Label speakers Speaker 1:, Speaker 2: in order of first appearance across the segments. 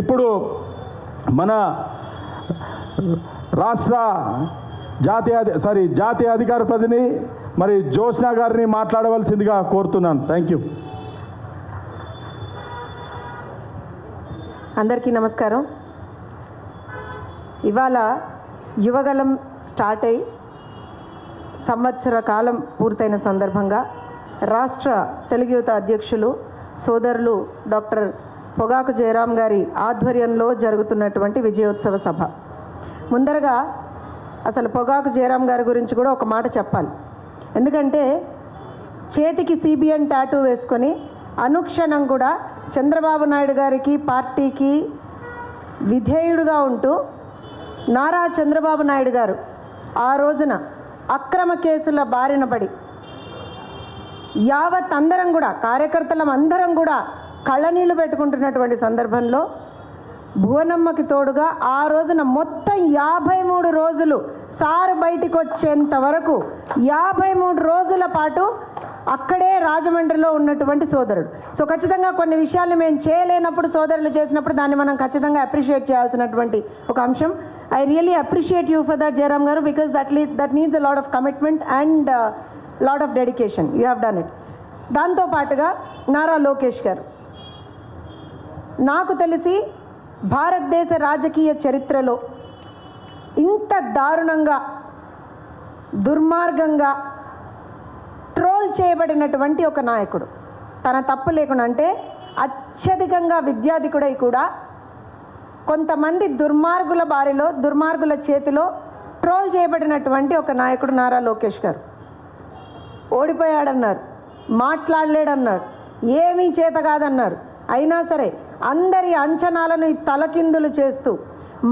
Speaker 1: ఇప్పుడు మన రాష్ట్ర జాతీయ సారీ జాతీయ అధికార ప్రతిని మరి జ్యోత్స్న గారిని మాట్లాడవలసిందిగా కోరుతున్నాను. థ్యాంక్ యూ
Speaker 2: అందరికీ నమస్కారం. ఇవాళ యువగలం స్టార్ట్ అయి సంవత్సర కాలం పూర్తయిన సందర్భంగా రాష్ట్ర తెలుగు యువత అధ్యక్షులు సోదరులు డాక్టర్ పొగాకు జయరాం గారి ఆధ్వర్యంలో జరుగుతున్నటువంటి విజయోత్సవ సభ. ముందరగా అసలు పొగాకు జయరాం గారి గురించి కూడా ఒక మాట చెప్పాలి. ఎందుకంటే చేతికి సిబిఎన్ టాటూ వేసుకొని అనుక్షణం కూడా చంద్రబాబు నాయుడు గారికి పార్టీకి విధేయుడుగా ఉంటూ నారా చంద్రబాబు నాయుడు గారు ఆ రోజున అక్రమ కేసుల బారిన పడి యావత్ అందరం కూడా కార్యకర్తలం అందరం కూడా కళ్ళనీళ్ళు పెట్టుకుంటున్నటువంటి సందర్భంలో భువనమ్మకి తోడుగా ఆ రోజున మొత్తం యాభై మూడు రోజులు సార్ బయటికి వచ్చేంత వరకు యాభై మూడు రోజుల పాటు అక్కడే రాజమండ్రిలో ఉన్నటువంటి సోదరుడు. సో ఖచ్చితంగా కొన్ని విషయాలు మేము చేయలేనప్పుడు సోదరులు చేసినప్పుడు దాన్ని మనం ఖచ్చితంగా అప్రిషియేట్ చేయాల్సినటువంటి ఒక అంశం. I really appreciate you for that Jayaram garu because that Lee that needs a lot of commitment and lot of dedication. You have done it. దాంతో పాటుగా నారా లోకేష్ గారు. నాకు తెలిసి భారతదేశ రాజకీయ చరిత్రలో ఇంత దారుణంగా దుర్మార్గంగా ట్రోల్ చేయబడినటువంటి ఒక నాయకుడు. తన తప్పు లేకుండా అంటే అత్యధికంగా విద్యాధికుడై కూడా కొంతమంది దుర్మార్గుల బారిలో దుర్మార్గుల చేతిలో ట్రోల్ చేయబడినటువంటి ఒక నాయకుడు నారా లోకేష్ గారు. ఓడిపోయాడన్నారు మాట్లాడలేడన్నారు ఏమీ చేత కాదన్నారు. అయినా సరే అందరి అంచనాలను తలకిందులు చేస్తూ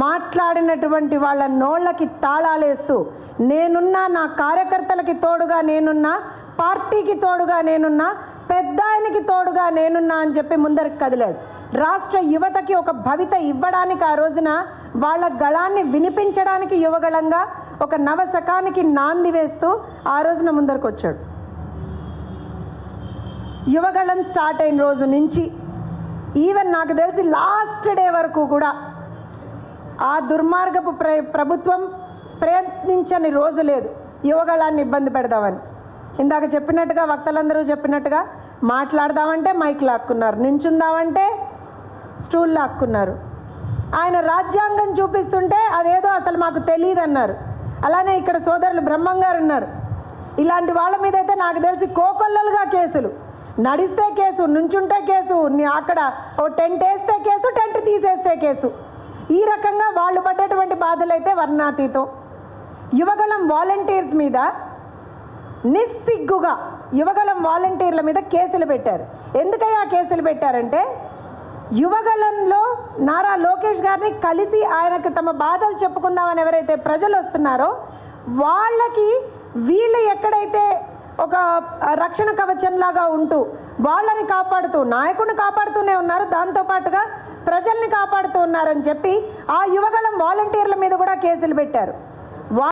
Speaker 2: మాట్లాడినటువంటి వాళ్ళ నోళ్ళకి తాళాలేస్తూ నేనున్నా నా కార్యకర్తలకి తోడుగా నేనున్నా పార్టీకి తోడుగా నేనున్నా పెద్ద ఆయనకి తోడుగా నేనున్నా అని చెప్పి ముందరికి కదిలాడు. రాష్ట్ర యువతకి ఒక భవిత ఇవ్వడానికి ఆ రోజున వాళ్ళ గళాన్ని వినిపించడానికి యువగళంగా ఒక నవశకానికి నాంది వేస్తూ ఆ రోజున ముందరకు వచ్చాడు యువగళం స్టార్ట్ అయిన రోజు నుంచి ఈవెన్ నాకు తెలిసి లాస్ట్ డే వరకు కూడా ఆ దుర్మార్గపు ప్ర ప్రభుత్వం ప్రయత్నించని రోజు లేదు. యువగళాన్ని ఇబ్బంది పెడదామని. ఇందాక చెప్పినట్టుగా వక్తలందరూ చెప్పినట్టుగా మాట్లాడదామంటే మైక్ లాక్కున్నారు. నించుందామంటే స్టూల్ లాక్కున్నారు. ఆయన రాజ్యాంగం చూపిస్తుంటే అదేదో అసలు మాకు తెలియదు అన్నారు అలానే ఇక్కడ సోదరులు బ్రహ్మంగారు ఉన్నారు. ఇలాంటి వాళ్ళ మీద అయితే నాకు తెలిసి కోకొల్లలుగా కేసులు. నడిస్తే కేసు నుంచుంటే కేసు అక్కడ ఓ టెంట్ వేస్తే కేసు టెంట్ తీసేస్తే కేసు. ఈ రకంగా వాళ్ళు పడ్డటువంటి బాధలు అయితే వర్ణాతీతం. యువగళం వాలంటీర్స్ మీద నిస్సిగ్గుగా యువగళం వాలంటీర్ల మీద కేసులు పెట్టారు. ఎందుకయ్యా కేసులు పెట్టారంటే యువగళంలో నారా లోకేష్ గారిని కలిసి ఆయనకు తమ బాధలు చెప్పుకుందామని ఎవరైతే ప్రజలు వస్తున్నారో వాళ్ళకి వీళ్ళు ఎక్కడైతే ఒక రక్షణ కవచంలాగా ఉంటూ వాళ్ళని కాపాడుతూ నాయకుడిని కాపాడుతూనే ఉన్నారు. దాంతోపాటుగా ప్రజల్ని కాపాడుతూ ఉన్నారని చెప్పి ఆ యువగళం వాలంటీర్ల మీద కూడా కేసులు పెట్టారు.